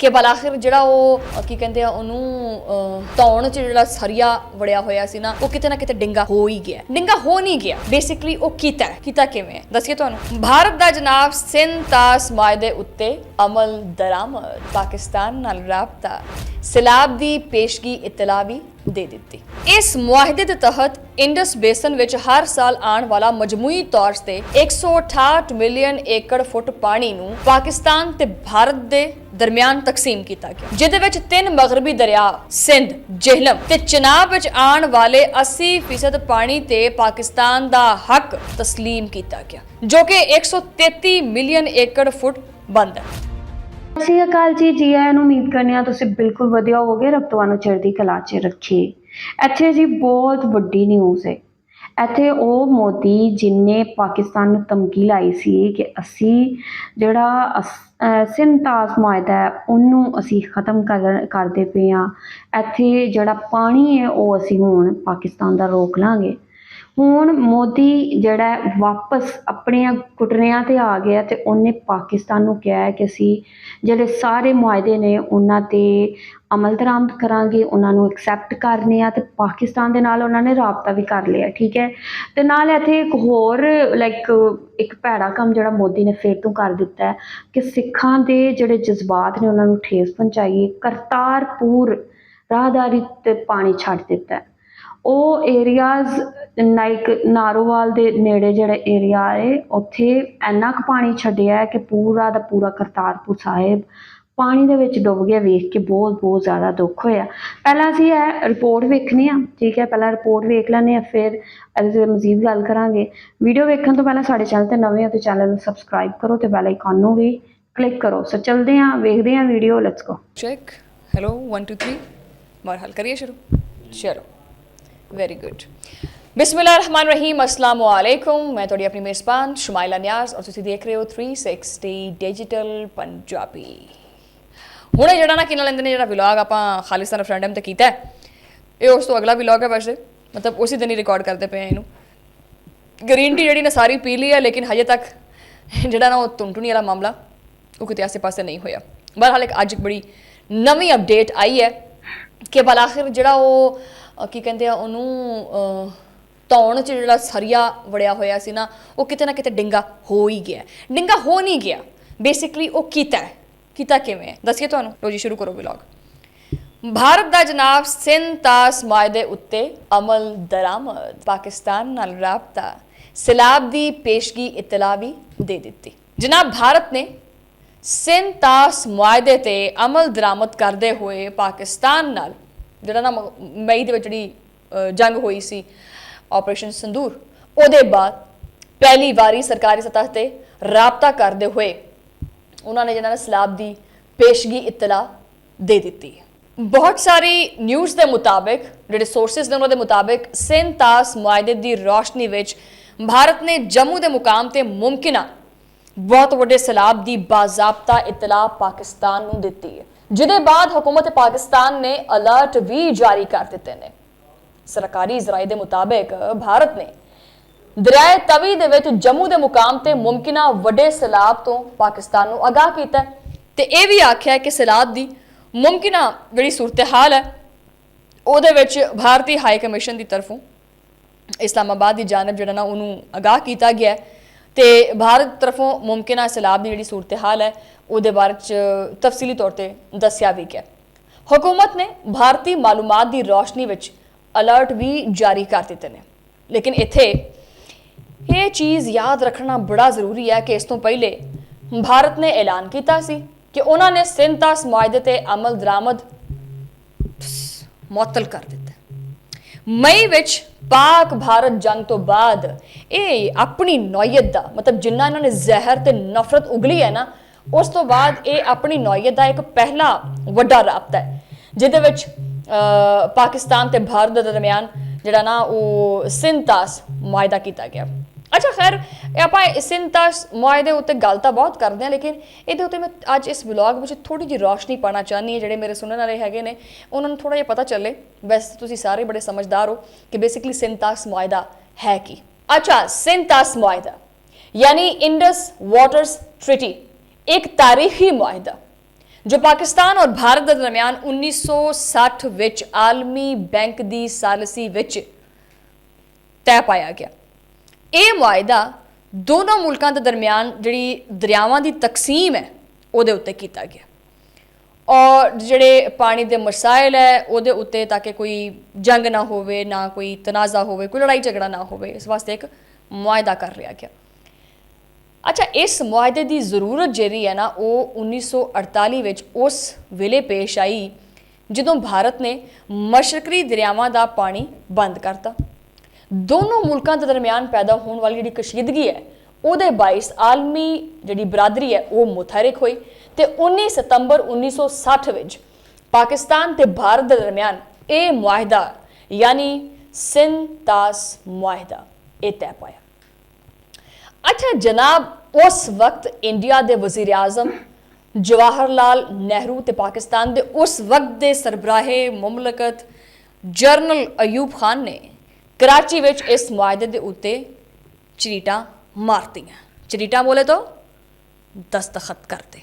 ਕਿ ਬਲਾਖਿਰ ਜਿਹੜਾ ਉਹ ਅ, ਕੀ ਕਹਿੰਦੇ ਆ ਉਹਨੂੰ ਅ, ਚ ਜਿਹੜਾ ਸਰੀਆ ਵੜਿਆ ਹੋਇਆ ਸੀ ਨਾ ਉਹ ਕਿਤੇ ਨਾ ਕਿਤੇ ਡਿੰਗਾ ਹੋ ਹੀ ਗਿਆ। ਡਿੰਗਾ ਹੋ ਨਹੀਂ ਗਿਆ। ਬੇਸਿਕਲੀ ਉਹ ਕੀਤਾ ਹੈ। ਕੀਤਾ ਕਿਵੇਂ ਹੈ? ਦੱਸੀਏ ਤੁਹਾਨੂੰ। ਭਾਰਤ ਦਾ ਜਨਾਬ ਸਿੰਤਾਸ ਮਾਇਦੇ ਉੱਤੇ ਅਮਲ ਦਰਾਮਦ। ਪਾਕਿਸਤਾਨ ਨਾਲ ਰਾਬਤਾ। ਸਲਾਬ ਦੀ ਪੇਸ਼ਗੀ ਇਤਲਾ ਵੀ ਦੇ ਦਿੱਤੀ। ਇਸ ਮੁਆਹਦੇ ਦੇ ਤਹਿਤ ਇੰਡਸ ਬੇਸਨ ਵਿੱਚ ਹਰ ਸਾਲ ਆਉਣ ਵਾਲਾ ਮਜਮੂਈ ਤੌਰ ਤੇ 168 ਮਿਲੀਅਨ ਏਕੜ ਫੁੱਟ ਪਾਣੀ ਨੂੰ ਪਾਕਿਸਤਾਨ ਤੇ ਭਾਰਤ ਦੇ ਦਰਮਿਆਨ ਤਕਸੀਮ ਕੀਤਾ ਗਿਆ। ਜਿਹਦੇ ਵਿੱਚ ਤਿੰਨ ਮਗਰਬੀ ਦਰਿਆ, ਸਿੰਧ, ਜਿਹਲਮ ਤੇ ਚਨਾਬ ਵਿੱਚ ਆਉਣ ਵਾਲੇ 80% ਪਾਣੀ ਤੇ ਪਾਕਿਸਤਾਨ ਦਾ ਹੱਕ ਤਸਲੀਮ ਕੀਤਾ ਗਿਆ, ਜੋ ਕਿ 133 ਮਿਲੀਅਨ ਏਕੜ ਫੁੱਟ ਬੰਦ ਹੈ। ਸਤਿ ਸ਼੍ਰੀ ਅਕਾਲ ਜੀ ਜੀ ਆਇਆਂ ਨੂੰ ਉਮੀਦ ਕਰਨੇ ਆ ਤੁਸੀਂ ਬਿਲਕੁਲ ਵਧੀਆ ਹੋਗੇ ਰੱਬ ਤੁਹਾਨੂੰ ਚੜ੍ਹਦੀ ਕਲਾ 'ਚ ਰੱਖੇ। ਇੱਥੇ ਜੀ ਬਹੁਤ ਵੱਡੀ ਨਿਊਜ਼ ਹੈ। ਇੱਥੇ ਉਹ ਮੋਦੀ ਜਿਹਨੇ ਪਾਕਿਸਤਾਨ ਨੂੰ ਧਮਕੀ ਲਾਈ ਸੀ ਕਿ ਅਸੀਂ ਜਿਹੜਾ ਅਸ- ਸਿੰਤਾਸ ਮਾਇਦਾ ਹੈ, ਉਹਨੂੰ ਅਸੀਂ ਖਤਮ ਕਰ, ਕਰਦੇ ਪਏ ਹਾਂ। ਇੱਥੇ ਜਿਹੜਾ ਪਾਣੀ ਹੈ, ਉਹ ਅਸੀਂ ਹੁਣ ਪਾਕਿਸਤਾਨ ਦਾ ਰੋਕ ਲਾਂਗੇ। ਹੁਣ ਮੋਦੀ ਜਿਹੜਾ ਵਾਪਸ ਆਪਣੀਆਂ ਘੁਟਨਿਆਂ ਤੇ ਆ ਗਿਆ ਅਤੇ ਉਹਨੇ ਪਾਕਿਸਤਾਨ ਨੂੰ ਕਿਹਾ ਕਿ ਅਸੀਂ ਜਿਹੜੇ ਸਾਰੇ ਮੁਆਇਦੇ ਨੇ ਉਹਨਾਂ ਤੇ ਅਮਲ ਦਰਾਮਦ ਕਰਾਂਗੇ, ਉਹਨਾਂ ਨੂੰ ਐਕਸੈਪਟ ਕਰਨੇ ਆ ਅਤੇ ਪਾਕਿਸਤਾਨ ਦੇ ਨਾਲ ਉਹਨਾਂ ਨੇ ਰਾਬਤਾ ਵੀ ਕਰ ਲਿਆ, ਠੀਕ ਹੈ? ਅਤੇ ਨਾਲ ਇੱਥੇ ਇੱਕ ਹੋਰ ਲਾਈਕ ਇੱਕ ਭੈੜਾ ਕੰਮ ਜਿਹੜਾ ਮੋਦੀ ਨੇ ਫਿਰ ਤੋਂ ਕਰ ਦਿੱਤਾ ਕਿ ਸਿੱਖਾਂ ਦੇ ਜਿਹੜੇ ਜਜ਼ਬਾਤ ਨੇ ਉਹਨਾਂ ਨੂੰ ਠੇਸ ਪਹੁੰਚਾਈਏ ਕਰਤਾਰਪੁਰ ਰਾਹਦਾਰੀ ਤੇ ਪਾਣੀ ਛੱਡ ਦਿੱਤਾ ਉਹ ਏਰੀਆਜ਼ ਲਾਈਕ ਨਾਰੋਵਾਲ ਦੇ ਨੇੜੇ ਜਿਹੜਾ ਏਰੀਆ ਹੈ, ਉੱਥੇ ਇੰਨਾ ਕੁ ਪਾਣੀ ਛੱਡਿਆ ਕਿ ਪੂਰਾ ਦਾ ਪੂਰਾ ਕਰਤਾਰਪੁਰ ਸਾਹਿਬ ਪਾਣੀ ਦੇ ਵਿੱਚ ਡੁੱਬ ਗਿਆ, ਵੇਖ ਕੇ ਬਹੁਤ ਬਹੁਤ ਜ਼ਿਆਦਾ ਦੁੱਖ ਹੋਇਆ। ਪਹਿਲਾਂ ਅਸੀਂ ਇਹ ਰਿਪੋਰਟ ਵੇਖਣੀ ਆ ਠੀਕ ਹੈ, ਪਹਿਲਾਂ ਰਿਪੋਰਟ ਵੇਖ ਲੈਂਦੇ ਆ ਫਿਰ ਇਹਦੇ ਮਜ਼ੀਦ ਗੱਲ ਕਰਾਂਗੇ। ਵੀਡੀਓ ਵੇਖਣ ਤੋਂ ਪਹਿਲਾਂ ਸਾਡੇ ਚੈਨਲ ਤੇ ਨਵੇਂ ਹੋ ਤੇ ਚੈਨਲ ਨੂੰ ਸਬਸਕ੍ਰਾਈਬ ਕਰੋ ਤੇ ਬੈਲ ਆਈਕਨ ਨੂੰ ਵੀ ਕਲਿੱਕ ਕਰੋ। ਸੋ ਚਲਦੇ ਹਾਂ, ਵੇਖਦੇ ਹਾਂ video let's go check hello 1 2 3 ਮਰਹਲ ਕਰੀਏ ਸ਼ੁਰੂ? ਚਲੋ ਵੈਰੀ ਗੁੱਡ ਬਿਸਮਿਲ੍ਲਾਹਿਰ ਰਹੀਮ ਅਸਲਾਮ ਵਾਲੇਕੁਮ ਮੈਂ ਤੁਹਾਡੀ ਆਪਣੀ ਮੇਜ਼ਬਾਨ ਸ਼ਮਾਇਲਾ ਨਿਆਜ਼ ਔਰ ਤੁਸੀਂ ਦੇਖ ਰਹੇ ਹੋ 360 ਡਿਜੀਟਲ ਪੰਜਾਬੀ ਹੁਣੇ ਜਿਹੜਾ ਨਾ ਕਿਨਾਂ ਲੈਂਦੇ ਨੇ ਜਿਹੜਾ ਵਲੌਗ ਆਪਾਂ ਖਾਲਿਸਤਾਨ ਰੈਫਰੈਂਡਮ ਤੇ ਕੀਤਾ ਹੈ, ਇਹ ਉਸ ਤੋਂ ਅਗਲਾ ਵਲੌਗ ਹੈ ਵੈਸੇ ਮਤਲਬ ਉਸੇ ਦਿਨ ਹੀ ਰਿਕਾਰਡ ਕਰਦੇ ਪਏ ਆ ਇਹਨੂੰ ਗ੍ਰੀਨ ਟੀ ਜਿਹੜੀ ਨਾ ਸਾਰੀ ਪੀ ਲਈ ਹੈ ਲੇਕਿਨ ਹਜੇ ਤੱਕ ਜਿਹੜਾ ਨਾ ਉਹ ਟੁੰਟੁਣੀ ਵਾਲਾ ਮਾਮਲਾ ਉਹ ਕਿਤੇ ਆਸੇ-ਪਾਸੇ ਨਹੀਂ ਹੋਇਆ ਬਹਰਹਾਲ ਇੱਕ ਅੱਜ ਇੱਕ ਬੜੀ ਨਵੀਂ ਅਪਡੇਟ ਆਈ ਹੈ ਕਿ ਬਲਾਖਿਰ ਜਿਹੜਾ ਉਹ ਅ, ਕੀ ਕਹਿੰਦੇ ਆ ਉਹਨੂੰ ਅ, ਧੌਣ ਚ ਜਿਹੜਾ ਸਰੀਆ ਵੜਿਆ ਹੋਇਆ ਸੀ ਨਾ ਉਹ ਕਿਤੇ ਨਾ ਕਿਤੇ ਡਿੰਗਾ ਹੋ ਹੀ ਗਿਆ। ਡਿੰਗਾ ਹੋ ਨਹੀਂ ਗਿਆ। ਬੇਸਿਕਲੀ ਉਹ ਕੀਤਾ ਹੈ। ਕੀਤਾ ਕਿਵੇਂ ਹੈ? ਦੱਸੀਏ ਤੁਹਾਨੂੰ? ਲੋ ਜੀ ਸ਼ੁਰੂ ਕਰੋ ਵਲੌਗ ਭਾਰਤ ਦਾ ਜਨਾਬ ਸਿੰਤਾਸ ਮਾਇਦੇ ਉੱਤੇ ਅਮਲ ਦਰਾਮਦ। ਪਾਕਿਸਤਾਨ ਨਾਲ ਰਾਬਤਾ। ਸਲਾਬ ਦੀ ਪੇਸ਼ਗੀ ਇਤਲਾ ਵੀ ਦੇ ਦਿੱਤੀ। ਜਨਾਬ ਭਾਰਤ ਨੇ ਸਿੰਤਾਸ ਮੁਆਹਦੇ ਤੇ ਅਮਲ ਦਰਾਮਦ ਕਰਦੇ ਹੋਏ ਪਾਕਿਸਤਾਨ ਨਾਲ, ਜਿਹੜਾ ਨਾ ਮਈ ਦੇ ਵਿੱਚ ਜਿਹੜੀ ਜੰਗ ਹੋਈ ਸੀ ਆਪਰੇਸ਼ਨ ਸੰਦੂਰ, ਉਹਦੇ ਬਾਅਦ ਪਹਿਲੀ ਵਾਰੀ ਸਰਕਾਰੀ ਸਤਹ ਤੇ ਰਾਬਤਾ ਕਰਦੇ ਹੋਏ ਉਹਨਾਂ ਨੇ ਜਿਹਨਾਂ ਨੇ ਸਲਾਬ ਦੀ ਪੇਸ਼ਗੀ ਇਤਲਾ ਦੇ ਦਿੱਤੀ। ਬਹੁਤ ਸਾਰੀ ਨਿਊਜ਼ ਦੇ ਮੁਤਾਬਕ, ਜਿਹੜੇ ਸੋਰਸਸ ਨੇ ਉਹਨਾਂ ਦੇ ਮੁਤਾਬਕ ਸਿੰਤਾਸ ਮੁਆਇਦੇ ਦੀ ਰੋਸ਼ਨੀ ਵਿੱਚ ਭਾਰਤ ਨੇ ਜੰਮੂ ਦੇ ਮੁਕਾਮ ਤੇ ਮੁਮਕਿਨਾ ਬਹੁਤ ਵੱਡੇ ਸਲਾਬ ਦੀ ਬਾਜ਼ਾਬਤਾ ਇਤਲਾ ਪਾਕਿਸਤਾਨ ਨੂੰ ਦਿੱਤੀ ਹੈ। ਜਿਹਦੇ ਬਾਅਦ ਹਕੂਮਤ ਪਾਕਿਸਤਾਨ ਨੇ ਅਲਰਟ ਵੀ ਜਾਰੀ ਕਰ ਦਿੱਤੇ ਨੇ। ਸਰਕਾਰੀ ਜ਼ਰਾਏ ਦੇ ਮੁਤਾਬਕ ਭਾਰਤ ਨੇ ਦਰਿਆਏ ਤਵੀ ਦੇ ਵਿੱਚ ਜੰਮੂ ਦੇ ਮੁਕਾਮ ਤੇ ਮੁਮਕਿਨਾ ਵੱਡੇ ਸੈਲਾਬ ਤੋਂ ਪਾਕਿਸਤਾਨ ਨੂੰ ਅਗਾਹ ਕੀਤਾ ਹੈ। ਤੇ ਇਹ ਵੀ ਆਖਿਆ ਕਿ ਸੈਲਾਬ ਦੀ ਮੁਮਕਿਨਾ ਜਿਹੜੀ ਸੂਰਤ-ਹਾਲ ਹੈ, ਉਹਦੇ ਵਿੱਚ ਭਾਰਤੀ ਹਾਈ ਕਮਿਸ਼ਨ ਦੀ ਤਰਫੋਂ ਇਸਲਾਮਾਬਾਦ ਦੀ ਜਾਨਬ ਜਿਹੜਾ ਨਾ ਉਹਨੂੰ ਅਗਾਹ ਕੀਤਾ ਗਿਆ ਹੈ। ਤੇ ਭਾਰਤ ਤਰਫੋਂ ਮੁਮਕਿਨਾ ਸੈਲਾਬ ਦੀ ਜਿਹੜੀ ਸੂਰਤ-ਹਾਲ ਹੈ, ਉਹਦੇ ਬਾਰੇ ਚ ਤਫਸੀਲੀ ਤੌਰ ਤੇ ਦੱਸਿਆ ਵੀ ਗਿਆ। ਹਕੂਮਤ ਨੇ ਭਾਰਤੀ ਮਾਲੂਮਾਤ ਦੀ ਰੋਸ਼ਨੀ ਵਿੱਚ ਅਲਰਟ ਵੀ ਜਾਰੀ ਕਰ ਦਿੱਤੇ ਨੇ। ਲੇਕਿਨ ਇੱਥੇ ਇਹ ਚੀਜ਼ ਯਾਦ ਰੱਖਣਾ ਬੜਾ ਜ਼ਰੂਰੀ ਹੈ ਕਿ ਇਸ ਤੋਂ ਪਹਿਲੇ ਭਾਰਤ ਨੇ ਐਲਾਨ ਕੀਤਾ ਸੀ ਕਿ ਉਹਨਾਂ ਨੇ ਸਿੰਤਾਸ ਮੁਆਹਦੇ ਤੇ ਅਮਲ ਦਰਾਮਦ ਮੁਅੱਤਲ ਕਰ ਦਿੱਤਾ। ਮਈ ਵਿੱਚ ਪਾਕ ਭਾਰਤ ਜੰਗ ਤੋਂ ਬਾਅਦ ਇਹ ਆਪਣੀ ਨੌਇਅਤ ਦਾ ਮਤਲਬ ਜਿੰਨਾ ਇਹਨਾਂ ਨੇ ਜ਼ਹਿਰ ਤੇ ਨਫ਼ਰਤ ਉਗਲੀ ਹੈ ਨਾ ਉਸ ਤੋਂ ਬਾਅਦ ਇਹ ਆਪਣੀ ਨੌਇਅਤ ਦਾ ਇੱਕ ਪਹਿਲਾ ਵੱਡਾ ਰਾਬਤਾ ਹੈ ਜਿਹਦੇ ਵਿੱਚ ਅਹ, ਪਾਕਿਸਤਾਨ ਤੇ ਭਾਰਤ ਦੇ ਦਰਮਿਆਨ ਜਿਹੜਾ ਨਾ ਉਹ ਸਿੰਤਾਸ ਮੁਆਹਦਾ ਕੀਤਾ ਗਿਆ। ਅੱਛਾ, ਖੈਰ, ਇਹ ਆਪਾਂ ਇਸ ਸਿੰਤਾਸ ਮੁਆਹਦੇ ਉੱਤੇ ਗੱਲ ਤਾਂ ਬਹੁਤ ਕਰਦੇ ਹਾਂ, ਲੇਕਿਨ ਇਹਦੇ ਉੱਤੇ ਮੈਂ ਅੱਜ ਇਸ ਵਲੌਗ ਵਿੱਚ ਥੋੜੀ ਜਿਹੀ ਰੋਸ਼ਨੀ ਪਾਣਾ ਚਾਹਨੀ ਹਾਂ, ਜਿਹੜੇ ਮੇਰੇ ਸੁਣਨ ਵਾਲੇ ਹੈਗੇ ਨੇ, ਉਹਨਾਂ ਨੂੰ ਥੋੜਾ ਜਿਹਾ ਪਤਾ ਚੱਲੇ। ਵੈਸੇ ਤੁਸੀਂ ਸਾਰੇ ਬੜੇ ਸਮਝਦਾਰ ਹੋ ਕਿ ਬੇਸਿਕਲੀ ਸਿੰਤਾਸ ਮੁਆਇਦਾ ਹੈ ਕੀ। ਅੱਛਾ ਸਿੰਤਾਸ ਮੁਆਇਦਾ ਯਾਨੀ ਇੰਡਸ ਵਾਟਰਸ ਟ੍ਰੀਟੀ ਇੱਕ ਤਾਰੀਖੀ ਮੁਆਹਦਾ ਜੋ ਪਾਕਿਸਤਾਨ ਔਰ ਭਾਰਤ ਦੇ ਦਰਮਿਆਨ 1960 ਵਿੱਚ ਆਲਮੀ ਬੈਂਕ ਦੀ ਸਾਲਸੀ ਵਿੱਚ ਤੈਅ ਪਾਇਆ ਗਿਆ। ਇਹ ਮੁਆਇਦਾ ਦੋਨੋਂ ਮੁਲਕਾਂ ਦੇ ਦਰਮਿਆਨ ਜਿਹੜੀ ਦਰਿਆਵਾਂ ਦੀ ਤਕਸੀਮ ਹੈ, ਉਹਦੇ ਉੱਤੇ ਕੀਤਾ ਗਿਆ। ਔਰ ਜਿਹੜੇ ਪਾਣੀ ਦੇ ਮਸਾਇਲ ਹੈ, ਉਹਦੇ ਉੱਤੇ ਤਾਂ ਕਿ ਕੋਈ ਜੰਗ ਨਾ ਹੋਵੇ, ਨਾ ਕੋਈ ਤਨਾਜ਼ਾ ਹੋਵੇ, ਕੋਈ ਲੜਾਈ ਝਗੜਾ ਨਾ ਹੋਵੇ, ਇਸ ਵਾਸਤੇ ਇੱਕ ਮੁਆਇਦਾ ਕਰ ਲਿਆ ਗਿਆ। ਅੱਛਾ, ਇਸ ਮੁਆਇਦੇ ਦੀ ਜ਼ਰੂਰਤ ਜਿਹੜੀ ਹੈ ਨਾ, ਉਹ 1948 ਵਿੱਚ ਉਸ ਵੇਲੇ ਪੇਸ਼ ਆਈ, ਜਦੋਂ ਭਾਰਤ ਨੇ ਮਸ਼ਰਕੀ ਦਰਿਆਵਾਂ ਦਾ ਪਾਣੀ ਬੰਦ ਕਰਤਾ। ਦੋਨੋਂ ਮੁਲਕਾਂ ਦੇ ਦਰਮਿਆਨ ਪੈਦਾ ਹੋਣ ਵਾਲੀ ਜਿਹੜੀ ਕਸ਼ੀਦਗੀ ਹੈ, ਉਹਦੇ ਬਾਇਸ ਆਲਮੀ ਜਿਹੜੀ ਬਰਾਦਰੀ ਹੈ, ਉਹ ਮੁਤਹਰਕ ਹੋਈ ਤੇ 19 ਸਤੰਬਰ 1960 ਵਿੱਚ ਪਾਕਿਸਤਾਨ ਤੇ ਭਾਰਤ ਦੇ ਦਰਮਿਆਨ ਇਹ ਮੁਆਹਿਦਾ ਯਾਨੀ ਸਿੰਤਾਸ ਮੁਆਹਿਦਾ ਇਹ ਤੈਅ ਪਾਇਆ। ਅੱਛਾ, ਜਨਾਬ, ਉਸ ਵਕਤ ਇੰਡੀਆ ਦੇ ਵਜ਼ੀਰ ਆਜ਼ਮ ਜਵਾਹਰ ਲਾਲ ਨਹਿਰੂ ਤੇ ਪਾਕਿਸਤਾਨ ਦੇ ਉਸ ਵਕਤ ਦੇ ਸਰਬਰਾਹੇ ਮੁਮਲਕਤ ਜਰਨਲ ਅਯੂਬ ਖਾਨ ਨੇ ਕਰਾਚੀ ਵਿੱਚ ਇਸ ਮੁਆਇਦੇ ਦੇ ਉੱਤੇ ਚਰੀਟਾਂ ਮਾਰਤੀਆਂ। ਚਰੀਟਾਂ ਬੋਲੇ ਤਾਂ ਦਸਤਖਤ ਕਰਤੇ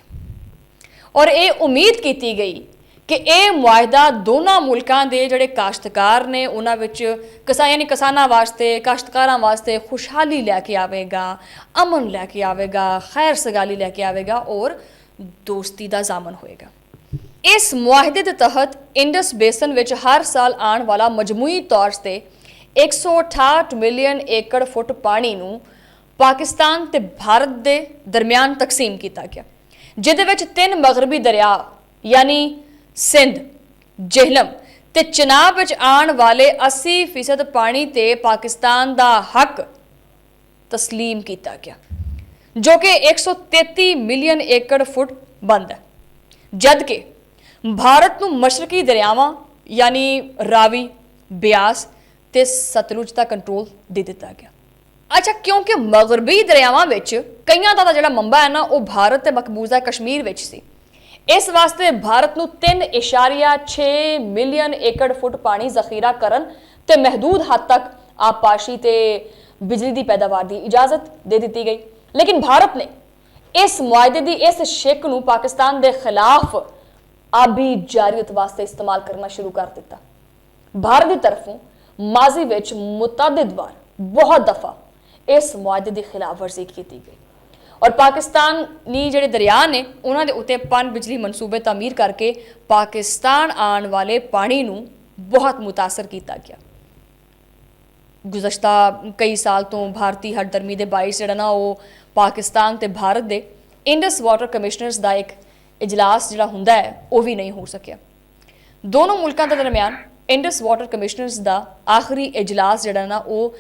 ਔਰ ਇਹ ਉਮੀਦ ਕੀਤੀ ਗਈ ਕਿ ਇਹ ਮੁਆਇਦਾ ਦੋਨਾਂ ਮੁਲਕਾਂ ਦੇ ਜਿਹੜੇ ਕਾਸ਼ਤਕਾਰ ਨੇ, ਉਹਨਾਂ ਵਿੱਚ ਕਿਸਾਨ ਯਾਨੀ ਕਿਸਾਨਾਂ ਵਾਸਤੇ, ਕਾਸ਼ਤਕਾਰਾਂ ਵਾਸਤੇ ਖੁਸ਼ਹਾਲੀ ਲੈ ਕੇ ਆਵੇਗਾ, ਅਮਨ ਲੈ ਕੇ ਆਵੇਗਾ, ਖੈਰ ਸਗਾਲੀ ਲੈ ਕੇ ਆਵੇਗਾ ਔਰ ਦੋਸਤੀ ਦਾ ਜ਼ਾਮਨ ਹੋਏਗਾ। ਇਸ ਮੁਆਹਿਦੇ ਦੇ ਤਹਿਤ ਇੰਡਸ ਬੇਸਨ ਵਿੱਚ ਹਰ ਸਾਲ ਆਉਣ ਵਾਲਾ ਮਜਮੂਈ ਤੌਰ ਤੇ 168 ਮਿਲੀਅਨ ਏਕੜ ਫੁੱਟ ਪਾਣੀ ਨੂੰ ਪਾਕਿਸਤਾਨ ਤੇ ਭਾਰਤ ਦੇ ਦਰਮਿਆਨ ਤਕਸੀਮ ਕੀਤਾ ਗਿਆ, ਜਿਹਦੇ ਵਿੱਚ ਤਿੰਨ ਮਗਰਬੀ ਦਰਿਆ, ਯਾਨੀ ਸਿੰਧ, ਜ਼ਹਿਲਮ ਤੇ ਚਨਾਬ ਵਿੱਚ ਆਉਣ ਵਾਲੇ 80% ਪਾਣੀ ਤੇ ਪਾਕਿਸਤਾਨ ਦਾ ਹੱਕ ਤਸਲੀਮ ਕੀਤਾ ਗਿਆ, ਜੋ ਕਿ 133 ਮਿਲੀਅਨ ਏਕੜ ਫੁੱਟ ਬੰਦ ਹੈ। ਜਦ ਕਿ ਭਾਰਤ ਨੂੰ ਮਸ਼ਰਕੀ ਦਰਿਆਵਾਂ, ਯਾਨੀ ਰਾਵੀ, ਬਿਆਸ ਤੇ ਸਤਲੁਜ ਦਾ ਕੰਟਰੋਲ ਦੇ ਦਿੱਤਾ ਗਿਆ। ਅੱਛਾ, ਕਿਉਂਕਿ ਮਗਰਬੀ ਦਰਿਆਵਾਂ ਵਿੱਚ ਕਈਆਂ ਦਾ ਜਿਹੜਾ ਮੰਬਾ ਹੈ ਨਾ, ਉਹ ਭਾਰਤ ਤੇ ਮਕਬੂਜ਼ਾ ਕਸ਼ਮੀਰ ਵਿੱਚ ਸੀ। ਇਸ ਵਾਸਤੇ ਭਾਰਤ ਨੂੰ 3.6 ਮਿਲੀਅਨ ਏਕੜ ਫੁੱਟ ਪਾਣੀ ਜ਼ਖੀਰਾ ਕਰਨ ਤੇ ਮਹਦੂਦ ਹੱਦ ਤੱਕ ਆਬਾਸ਼ੀ ਤੇ ਬਿਜਲੀ ਦੀ ਪੈਦਾਵਾਰ ਦੀ ਇਜਾਜ਼ਤ ਦੇ ਦਿੱਤੀ ਗਈ। ਲੇਕਿਨ ਭਾਰਤ ਨੇ ਇਸ ਮੁਆਇਦੇ ਦੀ ਇਸ ਸ਼ਿਕ ਨੂੰ ਪਾਕਿਸਤਾਨ ਦੇ ਖਿਲਾਫ ਆਬੀ ਜਾਰੀਅਤ ਵਾਸਤੇ ਇਸਤੇਮਾਲ ਕਰਨਾ ਸ਼ੁਰੂ ਕਰ ਦਿੱਤਾ। ਭਾਰਤ ਦੀ ਤਰਫੋਂ ਮਾਜ਼ੀ ਵਿੱਚ ਮੁਤਅਦਦ ਵਾਰ ਬਹੁਤ ਦਫਾ ਇਸ ਮੁਆਹਦੇ ਦੀ ਖਿਲਾਫਵਰਜ਼ੀ ਕੀਤੀ ਗਈ। ਔਰ ਪਾਕਿਸਤਾਨ ਪਾਕਿਸਤਾਨੀ ਜਿਹੜੇ ਦਰਿਆ ਨੇ, ਉਹਨਾਂ ਦੇ ਉੱਤੇ ਪਨ ਬਿਜਲੀ ਮਨਸੂਬੇ ਤਾਮੀਰ ਕਰਕੇ ਪਾਕਿਸਤਾਨ ਆਉਣ ਵਾਲੇ ਪਾਣੀ ਨੂੰ ਬਹੁਤ ਮੁਤਾਸਰ ਕੀਤਾ ਗਿਆ। ਗੁਜ਼ਸ਼ਤਾ ਕਈ ਸਾਲ ਤੋਂ ਭਾਰਤੀ ਹੱਡਦਰਮੀ ਦੇ ਬਾਈਸ ਜਿਹੜਾ ਨਾ, ਉਹ ਪਾਕਿਸਤਾਨ ਤੇ ਭਾਰਤ ਦੇ ਇੰਡਸ ਵਾਟਰ ਕਮਿਸ਼ਨਰਸ ਦਾ ਇੱਕ ਇਜਲਾਸ ਜਿਹੜਾ ਹੁੰਦਾ ਹੈ, ਉਹ ਵੀ ਨਹੀਂ ਹੋ ਸਕਿਆ। ਦੋਨੋਂ ਮੁਲਕਾਂ ਦੇ ਦਰਮਿਆਨ ਇੰਡਸ ਵਾਟਰ ਕਮਿਸ਼ਨਰਸ ਦਾ ਆਖਰੀ ਇਜਲਾਸ ਜਿਹੜਾ ਨਾ ਉਹ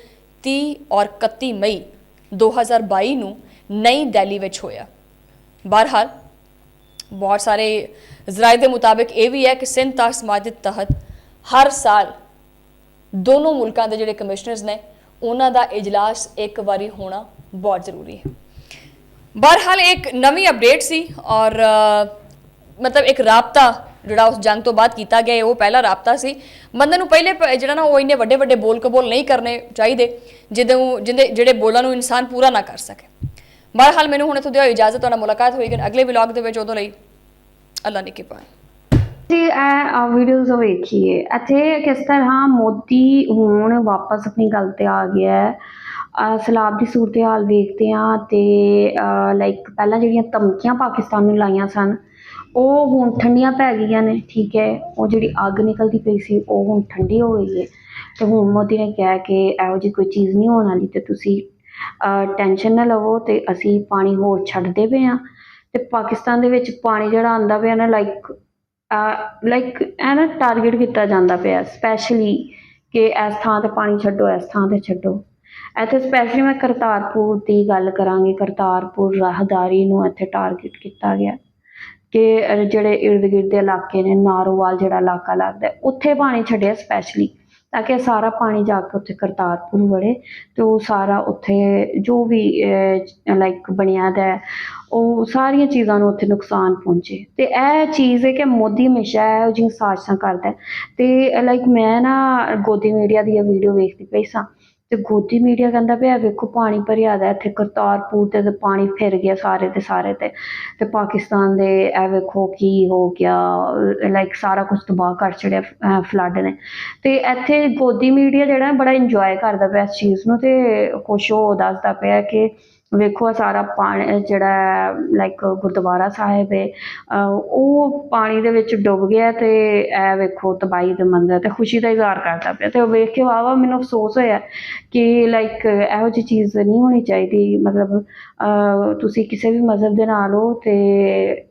30 ਔਰ 31 ਮਈ 2022 ਨੂੰ ਨਈ ਦਿੱਲੀ ਵਿੱਚ ਹੋਇਆ। ਬਹਰਹਾਲ ਬਹੁਤ ਸਾਰੇ ਜ਼ਰਾਇ ਦੇ ਮੁਤਾਬਿਕ ਇਹ ਵੀ ਹੈ ਕਿ ਸਿੰਧ ਤੱਕ ਸਮਾਜ ਦੇ ਤਹਿਤ ਹਰ ਸਾਲ ਦੋਨੋਂ ਮੁਲਕਾਂ ਦੇ ਜਿਹੜੇ ਕਮਿਸ਼ਨਰਸ ਨੇ ਉਹਨਾਂ ਦਾ ਇਜਲਾਸ ਇੱਕ ਵਾਰੀ ਹੋਣਾ ਬਹੁਤ ਜ਼ਰੂਰੀ ਹੈ। ਬਹਰਹਾਲ ਇੱਕ ਨਵੀਂ ਅਪਡੇਟ ਸੀ ਔਰ ਮਤਲਬ ਇੱਕ ਰਾਬਤਾ ਜਿਹੜਾ ਉਸ ਜੰਗ ਤੋਂ ਬਾਅਦ ਕੀਤਾ ਗਿਆ ਉਹ ਪਹਿਲਾ ਰਾਬਤਾ ਸੀ। ਬੰਦੇ ਨੂੰ ਪਹਿਲੇ ਪ- ਜਿਹੜਾ ਨਾ ਉਹ ਇੰਨੇ ਵੱਡੇ ਵੱਡੇ ਬੋਲ ਕਬੋਲ ਨਹੀਂ ਕਰਨੇ ਚਾਹੀਦੇ, ਜਿਹਦੇ ਜਿਹਦੇ, ਜਿਹੜੇ ਬੋਲਾਂ ਨੂੰ ਇਨਸਾਨ ਪੂਰਾ ਨਾ ਕਰ ਸਕੇ। ਬਹਰਹਾਲ ਮੈਨੂੰ ਹੁਣ ਇੱਥੋਂ ਦਿਓ ਇਜਾਜ਼ਤ, ਤੁਹਾਡਾ ਮੁਲਾਕਾਤ ਹੋਏਗੀ ਅਗਲੇ ਵਲੌਗ ਦੇ ਵਿੱਚ ਉਦੋਂ ਲਈ ਅੱਲਾ ਨੇ ਕੀ ਪਾਏ ਇਹ ਵੀਡੀਓਜ਼ ਵੇਖੀਏ। ਇੱਥੇ ਕਿਸ ਤਰ੍ਹਾਂ ਮੋਦੀ ਹੁਣ ਵਾਪਸ ਆਪਣੀ ਗੱਲ ਤੇ ਆ ਗਿਆ ਹੈ। ਅਹ ਸਲਾਬ ਦੀ ਸੂਰਤ-ਹਾਲ ਵੇਖਦੇ ਹਾਂ ਤੇ ਲਾਈਕ ਪਹਿਲਾਂ ਜਿਹੜੀਆਂ ਧਮਕੀਆਂ ਪਾਕਿਸਤਾਨ ਨੂੰ ਲਾਈਆਂ ਸਨ ਉਹ ਹੁਣ ਠੰਡੀਆਂ ਪੈ ਗਈਆਂ ਨੇ, ਠੀਕ ਹੈ, ਉਹ ਜਿਹੜੀ ਅੱਗ ਨਿਕਲਦੀ ਪਈ ਸੀ, ਉਹ ਹੁਣ ਠੰਡੀ ਹੋ ਗਈ ਹੈ। ਅਤੇ ਹੁਣ ਮੋਦੀ ਨੇ ਕਿਹਾ ਕਿ ਇਹੋ ਜਿਹੀ ਕੋਈ ਚੀਜ਼ ਨਹੀਂ ਹੋਣ ਵਾਲੀ ਅਤੇ ਤੁਸੀਂ ਟੈਨਸ਼ਨ ਨਾ ਲਵੋ ਅਤੇ ਅਸੀਂ ਪਾਣੀ ਹੋਰ ਛੱਡਦੇ ਪਏ ਹਾਂ। ਅਤੇ ਪਾਕਿਸਤਾਨ ਦੇ ਵਿੱਚ ਪਾਣੀ ਜਿਹੜਾ ਆਉਂਦਾ ਪਿਆ ਨਾ ਲਾਈਕ ਲਾਈਕ ਇਹ ਨਾ ਟਾਰਗੇਟ ਕੀਤਾ ਜਾਂਦਾ ਪਿਆ ਸਪੈਸ਼ਲੀ ਕਿ ਇਸ ਥਾਂ ਤੇ ਪਾਣੀ ਛੱਡੋ, ਇਸ ਥਾਂ ਤੇ ਛੱਡੋ। ਇੱਥੇ ਸਪੈਸ਼ਲੀ ਮੈਂ ਕਰਤਾਰਪੁਰ ਦੀ ਗੱਲ ਕਰਾਂਗੀ, ਕਰਤਾਰਪੁਰ ਰਾਹਦਾਰੀ ਨੂੰ ਇੱਥੇ ਟਾਰਗੇਟ ਕੀਤਾ ਗਿਆ। ਕਿ ਜਿਹੜੇ ਇਰਦ ਗਿਰਦ ਦੇ ਇਲਾਕੇ ਨੇ, ਨਾਰੋਵਾਲ ਜਿਹੜਾ ਇਲਾਕਾ ਲੱਗਦਾ ਉੱਥੇ ਪਾਣੀ ਛੱਡਿਆ ਸਪੈਸ਼ਲੀ ਤਾਂ ਕਿ ਸਾਰਾ ਪਾਣੀ ਜਾ ਕੇ ਉੱਥੇ ਕਰਤਾਰਪੁਰ ਵੜੇ ਤੇ ਉਹ ਸਾਰਾ ਉੱਥੇ ਜੋ ਵੀ ਲਾਈਕ ਬਣਿਆ ਦਾ ਉਹ ਸਾਰੀਆਂ ਚੀਜ਼ਾਂ ਨੂੰ ਉੱਥੇ ਨੁਕਸਾਨ ਪਹੁੰਚੇ। ਤੇ ਇਹ ਚੀਜ਼ ਹੈ ਕਿ ਮੋਦੀ ਹਮੇਸ਼ਾ ਉਹ ਜਿਹੀਆਂ ਸਾਜ਼ਿਸ਼ਾਂ ਕਰਦਾ ਹੈ। ਤੇ ਲਾਈਕ ਮੈਂ ਨਾ ਗੋਦੀ ਮੀਡੀਆ ਦੀ ਇਹ ਵੀਡੀਓ ਵੇਖਦੀ ਪਈ ਸਾਂ ਤੇ ਗੋਦੀ ਮੀਡੀਆ ਕਹਿੰਦਾ ਪਿਆ ਵੇਖੋ ਪਾਣੀ ਭਰਿਆ ਦਾ ਇੱਥੇ ਕਰਤਾਰਪੁਰ ਤੇ ਤੇ ਪਾਣੀ ਫਿਰ ਗਿਆ ਸਾਰੇ ਦੇ ਸਾਰੇ ਤੇ ਤੇ ਪਾਕਿਸਤਾਨ ਦੇ ਇਹ ਵੇਖੋ ਕੀ ਹੋ ਗਿਆ ਲਾਈਕ ਸਾਰਾ ਕੁਝ ਤਬਾਹ ਕਰ ਛੜਿਆ ਫਲੱਡ ਨੇ। ਤੇ ਇੱਥੇ ਗੋਦੀ ਮੀਡੀਆ ਜਿਹੜਾ ਬੜਾ ਇੰਜੋਏ ਕਰਦਾ ਪਿਆ ਇਸ ਚੀਜ਼ ਨੂੰ ਤੇ ਕੁਛ ਉਹ ਦੱਸਦਾ ਪਿਆ ਕਿ ਵੇਖੋ ਆ ਸਾਰਾ ਪਾਣੀ ਜਿਹੜਾ ਲਾਈਕ ਗੁਰਦੁਆਰਾ ਸਾਹਿਬ ਹੈ ਉਹ ਪਾਣੀ ਦੇ ਵਿੱਚ ਡੁੱਬ ਗਿਆ ਤੇ ਇਹ ਵੇਖੋ ਤਬਾਹੀ ਦੇ ਮੰਜ਼ਰ ਤੇ ਖੁਸ਼ੀ ਦਾ ਇਜ਼ਹਾਰ ਕਰਦਾ ਪਿਆ ਤੇ ਉਹ ਵੇਖ ਕੇ ਵਾਵਾ ਮੈਨੂੰ ਅਫਸੋਸ ਹੋਇਆ ਕਿ ਲਾਈਕ ਇਹੋ ਜਿਹੀ ਚੀਜ਼ ਨਹੀਂ ਹੋਣੀ ਚਾਹੀਦੀ, ਮਤਲਬ ਤੁਸੀਂ ਕਿਸੇ ਵੀ ਮਜ਼ਹਬ ਦੇ ਨਾਲ ਹੋ ਤੇ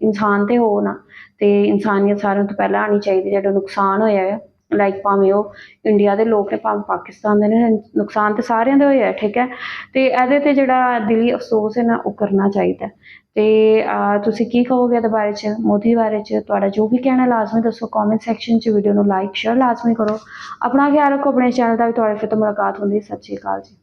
ਇਨਸਾਨ ਤੇ ਹੋ ਨਾ, ਤੇ ਇਨਸਾਨੀਅਤ ਸਾਰਿਆਂ ਤੋਂ ਪਹਿਲਾਂ ਆਣੀ ਚਾਹੀਦੀ, ਜਿਹੜਾ ਨੁਕਸਾਨ ਹੋਇਆ ਹੈ ਲਾਈਕ ਭਾਵੇਂ ਉਹ ਇੰਡੀਆ ਦੇ ਲੋਕ ਨੇ, ਭਾਵੇਂ ਪਾਕਿਸਤਾਨ ਦੇ ਨੇ ਨੁਕਸਾਨ ਤੇ ਸਾਰਿਆਂ ਦਾ ਹੋਇਆ ਠੀਕ ਹੈ ਤੇ ਇਹਦੇ ਤੇ ਜਿਹੜਾ ਦਿਲੀ ਅਫਸੋਸ ਹੈ ਨਾ, ਉਹ ਕਰਨਾ ਚਾਹੀਦਾ ਹੈ। ਤੇ ਤੁਸੀਂ ਕੀ ਕਹੋਗੇ ਇਹਦੇ ਬਾਰੇ ਚ, ਮੋਦੀ ਬਾਰੇ ਚ ਤੁਹਾਡਾ ਜੋ ਵੀ ਕਹਿਣਾ ਲਾਜ਼ਮੀ ਦੱਸੋ ਕਮੈਂਟ ਸੈਕਸ਼ਨ ਚ ਵੀਡੀਓ ਨੂੰ ਲਾਈਕ ਸ਼ੇਅਰ ਲਾਜ਼ਮੀ ਕਰੋ ਆਪਣਾ ਖਿਆਲ ਰੱਖੋ, ਆਪਣੇ ਚੈਨਲ ਦਾ ਵੀ ਤੁਹਾਡੇ ਫਿਰ ਤੋਂ ਮੁਲਾਕਾਤ ਹੁੰਦੀ ਹੈ। ਸਤਿ ਸ਼੍ਰੀ ਅਕਾਲ ਜੀ